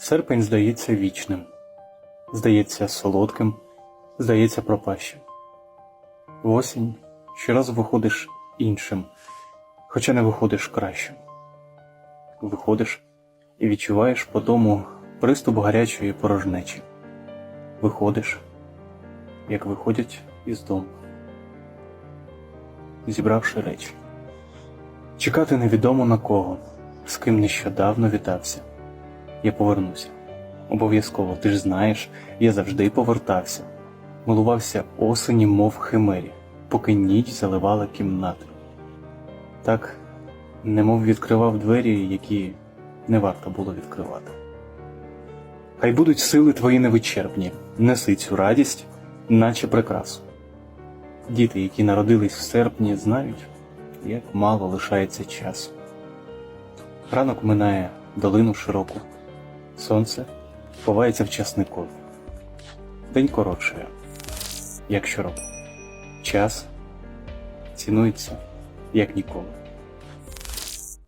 Серпень здається вічним, здається солодким, здається пропащим. В осінь щоразу виходиш іншим, хоча не виходиш кращим. Виходиш і відчуваєш по дому приступ гарячої порожнечі. Виходиш, як виходять із дому, зібравши речі. Чекати невідомо на кого, з ким нещодавно вітався. Я повернуся. Обов'язково, ти ж знаєш, я завжди повертався. Милувався осені, мов химері, поки ніч заливала кімнати. Так, немов відкривав двері, які не варто було відкривати. Хай будуть сили твої невичерпні, неси цю радість, наче прикрасу. Діти, які народились в серпні, знають, як мало лишається часу. Ранок минає долину широку, сонце ховається в часникові. День коротшає, як щороку. Час цінується, як ніколи.